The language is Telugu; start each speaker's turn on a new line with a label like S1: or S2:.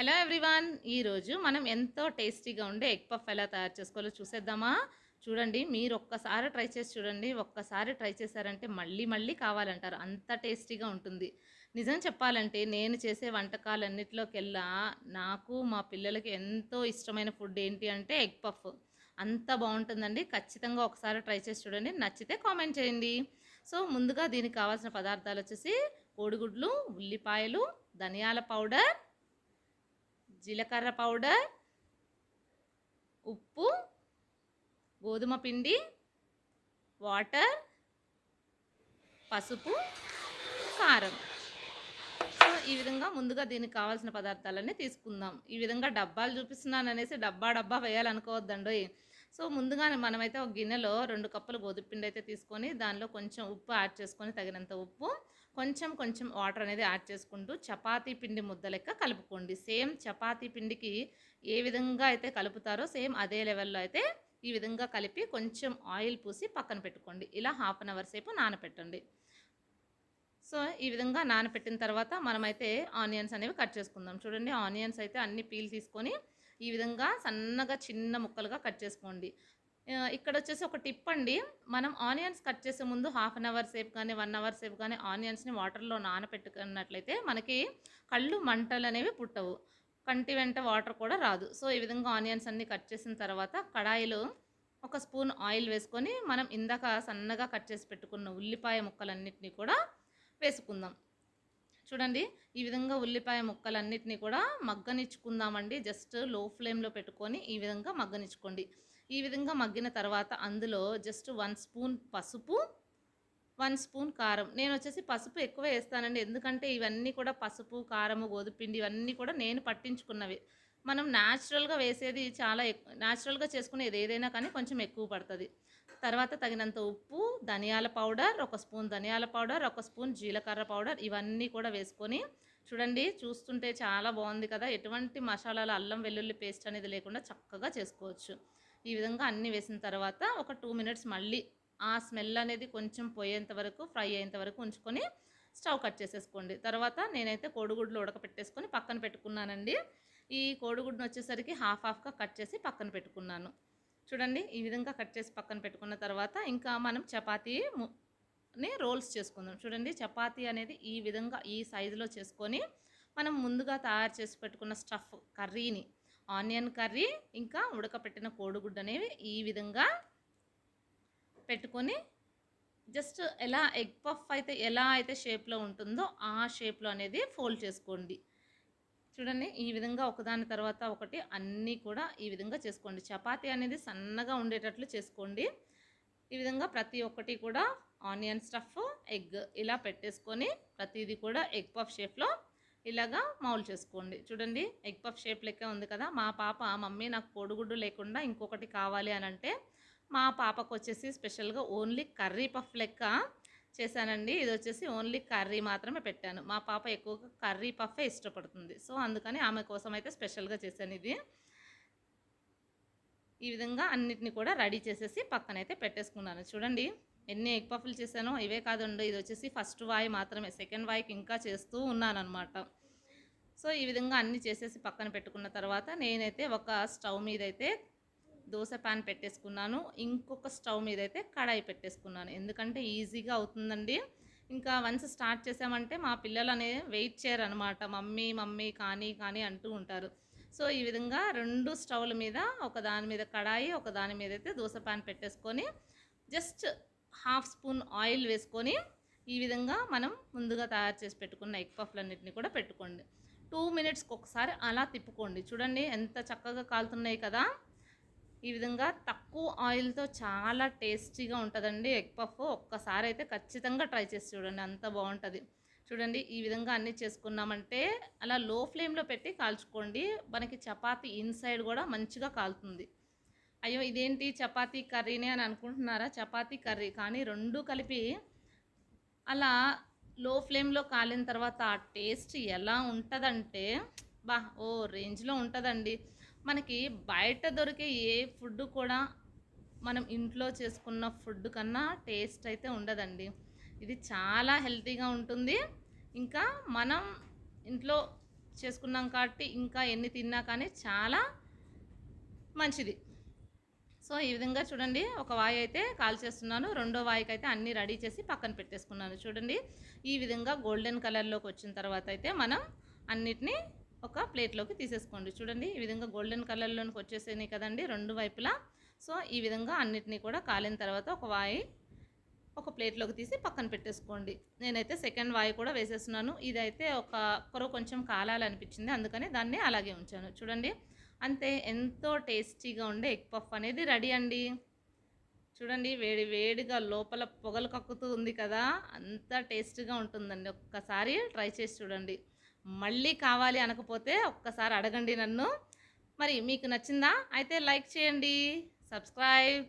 S1: హలో ఎవ్రీవాన్ ఈరోజు మనం ఎంతో టేస్టీగా ఉండే ఎగ్ పఫ్ ఎలా తయారు చేసుకోవాలో చూసేద్దామా? చూడండి మీరు ఒక్కసారి ట్రై చేసి చూడండి. ఒక్కసారి ట్రై చేశారంటే మళ్ళీ మళ్ళీ కావాలంటారు. అంత టేస్టీగా ఉంటుంది. నిజం చెప్పాలంటే నేను చేసే వంటకాలన్నిటిలోకెల్లా నాకు మా పిల్లలకి ఎంతో ఇష్టమైన ఫుడ్ ఏంటి అంటే ఎగ్ పఫ్. అంత బాగుంటుందండి. ఖచ్చితంగా ఒకసారి ట్రై చేసి చూడండి. నచ్చితే కామెంట్ చేయండి. సో ముందుగా దీనికి కావాల్సిన పదార్థాలు వచ్చేసి కోడిగుడ్లు ఉల్లిపాయలు ధనియాల పౌడర్ జీలకర్ర పౌడర్ ఉప్పు గోధుమ పిండి వాటర్ పసుపు కారం. సో ఈ విధంగా ముందుగా దీనికి కావాల్సిన పదార్థాలన్నీ తీసుకుందాం. ఈ విధంగా డబ్బాలు చూపిస్తున్నాను అనేసి డబ్బా డబ్బా వేయాలనుకోవద్దండి సో ముందుగా మనమైతే ఒక గిన్నెలో రెండు కప్పులు గోధుమ పిండి అయితే తీసుకొని దానిలో కొంచెం ఉప్పు యాడ్ చేసుకొని తగినంత ఉప్పు కొంచెం కొంచెం వాటర్ అనేది యాడ్ చేసుకుంటూ చపాతీ పిండి ముద్ద లెక్క కలుపుకోండి. సేమ్ చపాతీ పిండికి ఏ విధంగా అయితే కలుపుతారో సేమ్ అదే లెవెల్లో అయితే ఈ విధంగా కలిపి కొంచెం ఆయిల్ పూసి పక్కన పెట్టుకోండి. ఇలా హాఫ్ అన్ అవర్ సేపు నానపెట్టండి. సో ఈ విధంగా నానపెట్టిన తర్వాత మనమైతే ఆనియన్స్ అనేవి కట్ చేసుకుందాం. చూడండి ఆనియన్స్ అయితే అన్ని పీల్ తీసుకొని ఈ విధంగా సన్నగా చిన్న ముక్కలుగా కట్ చేసుకోండి. ఇక్కడ వచ్చేసి ఒక టిప్ అండి. మనం ఆనియన్స్ కట్ చేసే ముందు హాఫ్ అన్ అవర్ సేపు కానీ వన్ అవర్ సేపు కానీ ఆనియన్స్ని వాటర్లో నానపెట్టుకున్నట్లయితే మనకి కళ్ళు మంటలు అనేవి పుట్టవు. కంటి వెంట వాటర్ కూడా రాదు. సో ఈ విధంగా ఆనియన్స్ అన్ని కట్ చేసిన తర్వాత కడాయిలో ఒక స్పూన్ ఆయిల్ వేసుకొని మనం ఇందాక సన్నగా కట్ చేసి పెట్టుకున్న ఉల్లిపాయ ముక్కలన్నిటినీ కూడా వేసుకుందాం. చూడండి ఈ విధంగా ఉల్లిపాయ ముక్కలన్నిటినీ కూడా మగ్గనిచ్చుకుందామండి. జస్ట్లో ఫ్లేమ్లో పెట్టుకొని ఈ విధంగా మగ్గనిచ్చుకోండి. ఈ విధంగా మగ్గిన తర్వాత అందులో జస్ట్ వన్ స్పూన్ పసుపు వన్ స్పూన్ కారం. నేను వచ్చేసి పసుపు ఎక్కువ వేస్తానండి. ఎందుకంటే ఇవన్నీ కూడా పసుపు కారము గోధుపిండి ఇవన్నీ కూడా నేను పట్టించుకున్నవి. మనం న్యాచురల్గా వేసేది చాలా ఎక్కువ న్యాచురల్గా చేసుకునేది ఏదైనా కానీ కొంచెం ఎక్కువ పడుతుంది. తర్వాత తగినంత ఉప్పు ధనియాల పౌడర్ ఒక స్పూన్ ధనియాల పౌడర్ ఒక స్పూన్ జీలకర్ర పౌడర్ ఇవన్నీ కూడా వేసుకొని చూడండి చూస్తుంటే చాలా బాగుంది కదా. ఎటువంటి మసాలాల అల్లం వెల్లుల్లి పేస్ట్ అనేది లేకుండా చక్కగా చేసుకోవచ్చు. ఈ విధంగా అన్నీ వేసిన తర్వాత ఒక టూ మినిట్స్ మళ్ళీ ఆ స్మెల్ అనేది కొంచెం పోయేంత వరకు ఫ్రై అయ్యేంత వరకు ఉంచుకొని స్టవ్ కట్ చేసేసుకోండి. తర్వాత నేనైతే కోడిగుడ్లు ఉడకపెట్టేసుకొని పక్కన పెట్టుకున్నానండి. ఈ కోడిగుడ్డును వచ్చేసరికి హాఫ్ హాఫ్గా కట్ చేసి పక్కన పెట్టుకున్నాను. చూడండి ఈ విధంగా కట్ చేసి పక్కన పెట్టుకున్న తర్వాత ఇంకా మనం చపాతీ రోల్స్ చేసుకుందాం. చూడండి చపాతీ అనేది ఈ విధంగా ఈ సైజులో చేసుకొని మనం ముందుగా తయారు చేసి పెట్టుకున్న స్టఫ్ కర్రీని ఆనియన్ కర్రీ ఇంకా ఉడకపెట్టిన కోడిగుడ్డు అనేవి ఈ విధంగా పెట్టుకొని జస్ట్ ఎలా ఎగ్ పఫ్ అయితే ఎలా అయితే షేప్లో ఉంటుందో ఆ షేప్లో అనేది ఫోల్డ్ చేసుకోండి. చూడండి ఈ విధంగా ఒకదాని తర్వాత ఒకటి అన్నీ కూడా ఈ విధంగా చేసుకోండి. చపాతీ అనేది సన్నగా ఉండేటట్లు చేసుకోండి. ఈ విధంగా ప్రతి ఒక్కటి కూడా ఆనియన్ స్టఫ్ ఎగ్ ఇలా పెట్టేసుకొని ప్రతిదీ కూడా ఎగ్ పఫ్ షేప్లో ఇలాగా మౌల్ చేసుకోండి. చూడండి ఎగ్ పఫ్ షేప్ లెక్క ఉంది కదా మా పాప మమ్మీ నాకు కోడిగుడ్డు లేకుండా ఇంకొకటి కావాలి అని అంటే మా పాపకు వచ్చేసి స్పెషల్గా ఓన్లీ కర్రీ పఫ్ లెక్క చేశానండి. ఇది వచ్చేసి ఓన్లీ కర్రీ మాత్రమే పెట్టాను. మా పాప ఎక్కువగా కర్రీ పఫే ఇష్టపడుతుంది. సో అందుకని ఆమె కోసం అయితే స్పెషల్గా చేశాను ఇది. ఈ విధంగా అన్నిటిని కూడా రెడీ చేసేసి పక్కనైతే పెట్టేసుకున్నాను. చూడండి ఎన్ని ఎగ్ పఫ్లు చేశానో ఇవే కాదండి. ఇది వచ్చేసి ఫస్ట్ వాయి మాత్రమే. సెకండ్ వాయికి ఇంకా చేస్తూ ఉన్నానన్నమాట. సో ఈ విధంగా అన్నీ చేసేసి పక్కన పెట్టుకున్న తర్వాత నేనైతే ఒక స్టవ్ మీద అయితే దోశ ప్యాన్ పెట్టేసుకున్నాను. ఇంకొక స్టవ్ మీద అయితే కడాయి పెట్టేసుకున్నాను. ఎందుకంటే ఈజీగా అవుతుందండి. ఇంకా వన్స్ స్టార్ట్ చేసామంటే మా పిల్లలు అనేది వెయిట్ చేయరు అనమాట మమ్మీ మమ్మీ కానీ కానీ అంటూ ఉంటారు. సో ఈ విధంగా రెండు స్టవ్ల మీద ఒక దాని మీద కడాయి ఒక దాని మీద అయితే దోశ ప్యాన్ పెట్టేసుకొని జస్ట్ హాఫ్ స్పూన్ ఆయిల్ వేసుకొని ఈ విధంగా మనం ముందుగా తయారు చేసి పెట్టుకున్న ఎగ్ పఫ్లన్నింటినీ కూడా పెట్టుకోండి. టూ మినిట్స్కి ఒకసారి అలా తిప్పుకోండి. చూడండి ఎంత చక్కగా కాలుతున్నాయి కదా. ఈ విధంగా తక్కువ ఆయిల్తో చాలా టేస్టీగా ఉంటుందండి ఎగ్ పఫ్. ఒక్కసారి అయితే ఖచ్చితంగా ట్రై చేసి చూడండి. అంత బాగుంటుంది. చూడండి ఈ విధంగా అన్నీ చేసుకున్నామంటే అలా లో ఫ్లేమ్లో పెట్టి కాల్చుకోండి. మనకి చపాతీ ఇన్సైడ్ కూడా మంచిగా కాలుతుంది. అయ్యో ఇదేంటి చపాతీ కర్రీనే అని అనుకుంటున్నారా? చపాతీ కర్రీ కానీ రెండు కలిపి అలా లో ఫ్లేమ్లో కాలిన తర్వాత ఆ టేస్ట్ ఎలా ఉంటుందంటే బా ఓ రేంజ్లో ఉంటుందండి. మనకి బయట దొరికే ఏ ఫుడ్ కూడా మనం ఇంట్లో చేసుకున్న ఫుడ్ కన్నా టేస్ట్ అయితే ఉండదండి. ఇది చాలా హెల్తీగా ఉంటుంది. ఇంకా మనం ఇంట్లో చేసుకున్నాం కాబట్టి ఇంకా ఎన్ని తిన్నా కానీ చాలా మంచిది. సో ఈ విధంగా చూడండి. ఒక వాయి అయితే కాల్ చేస్తున్నాను. రెండో వాయికి అయితే అన్నీ రెడీ చేసి పక్కన పెట్టేసుకున్నాను. చూడండి. ఈ విధంగా గోల్డెన్ కలర్లోకి వచ్చిన తర్వాత అయితే మనం అన్నిటినీ ఒక ప్లేట్లోకి తీసేసుకోండి. చూడండి. ఈ విధంగా గోల్డెన్ కలర్లోకి వచ్చేసాయి కదండి రెండు వైపులా. సో ఈ విధంగా అన్నిటినీ కూడా కాలిన తర్వాత ఒక వాయి ఒక ప్లేట్లోకి తీసి పక్కన పెట్టేసుకోండి. నేనైతే సెకండ్ వాయి కూడా వేసేస్తున్నాను. ఇదైతే ఒక కొర కొంచెం కాలాలనిపించింది. అందుకని దాన్ని అలాగే ఉంచాను. చూడండి. అంతే ఎంతో టేస్టీగా ఉండే ఎగ్ పఫ్ అనేది రెడీ అండి. చూడండి వేడి వేడిగా లోపల పొగలు కక్కుతూ ఉంది కదా అంత టేస్టీగా ఉంటుందండి. ఒక్కసారి ట్రై చేసి చూడండి. మళ్ళీ కావాలి అనకపోతే ఒక్కసారి అడగండి నన్ను. మరి మీకు నచ్చిందా? అయితే లైక్ చేయండి. సబ్స్క్రైబ్.